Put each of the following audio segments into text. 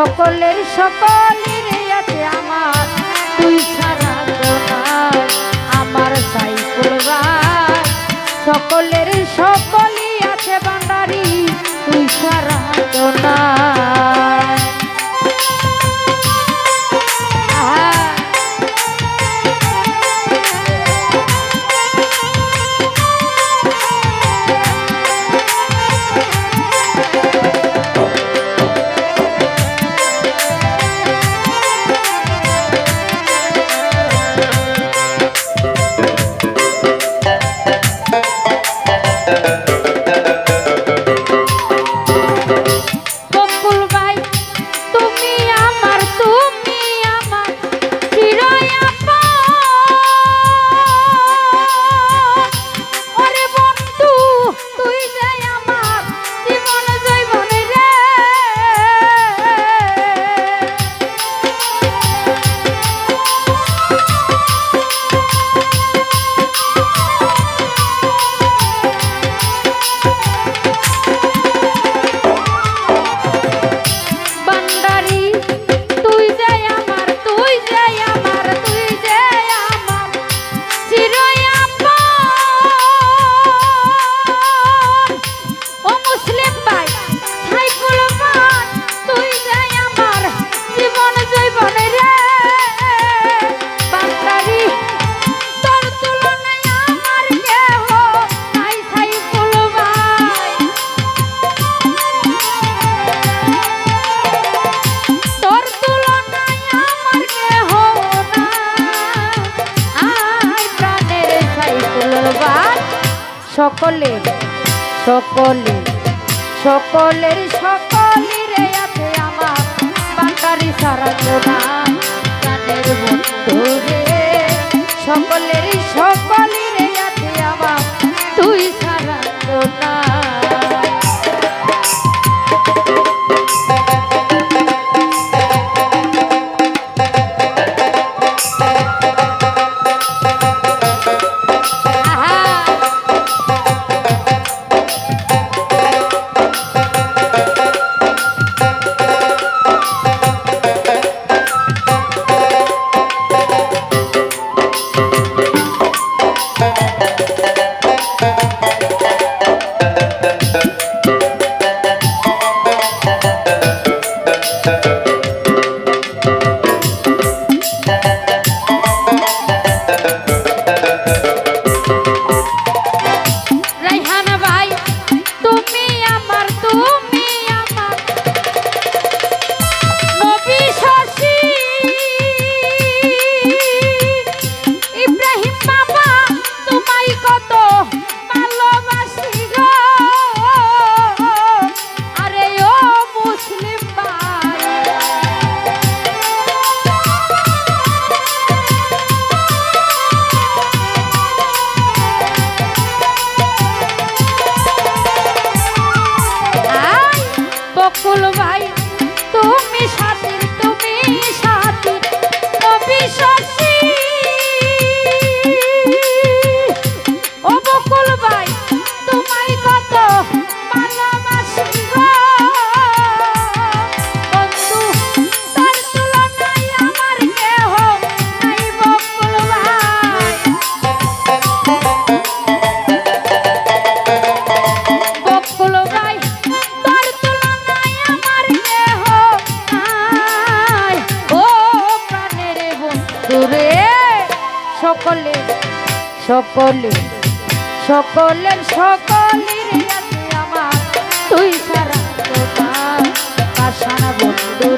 সকলের সকলের আছে আমার তুই সারা আমার সাইকুল সকলের সকল সকলে সকলে সকলের সকলে রে আছে আমার বাঙালি সারা জোনা সকলের Puluh. সকলে সকলের সকলের আমার তুই সারা পাশানা বন্ধু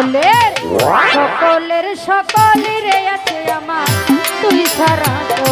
সকলের সকলের সকলের আছে আমার। তুই সারা তো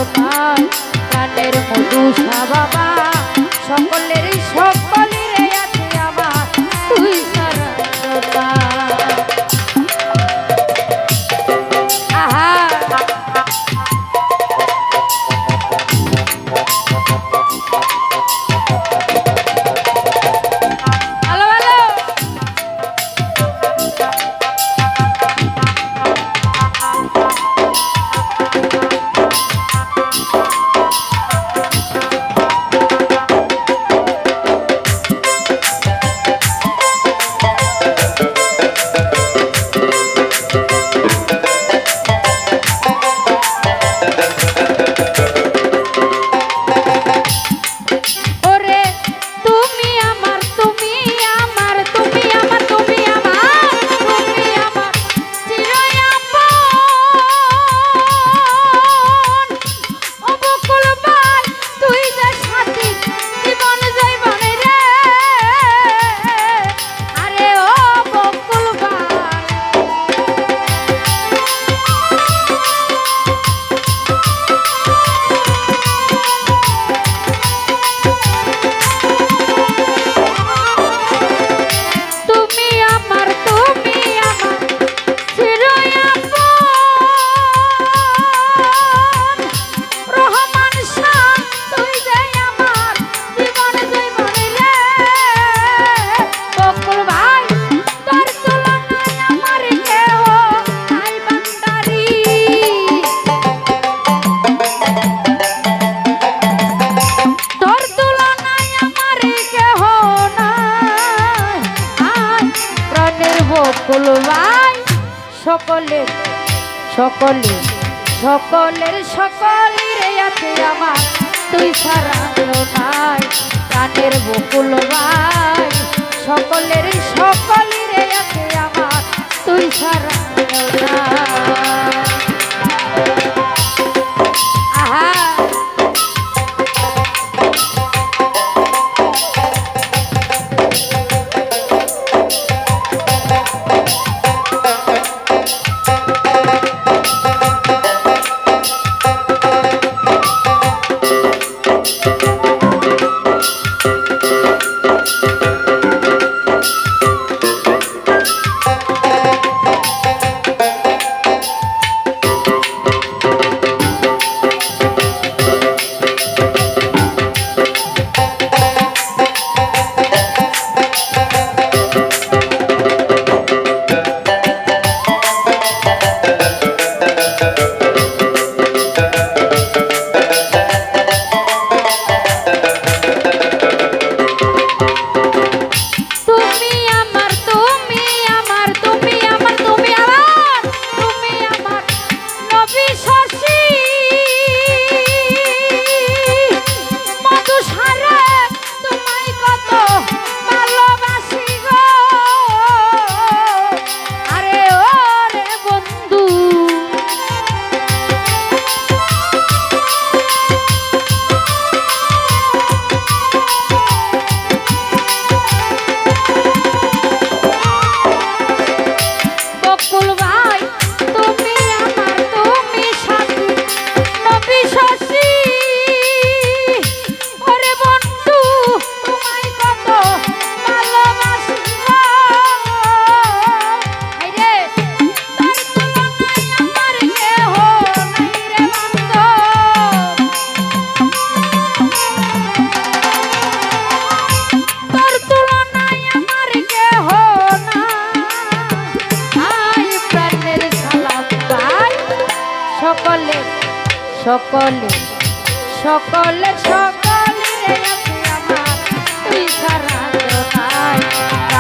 বলের সকল আছে আমার। তুই সারা ভাই কানের বকুল ভাই সকলের সকল আছে আমার। তুই সারা ভাই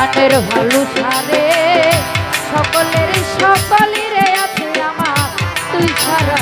প্রাণের ভালু সারে সকলের সকলের আছে আমার। তুই সারা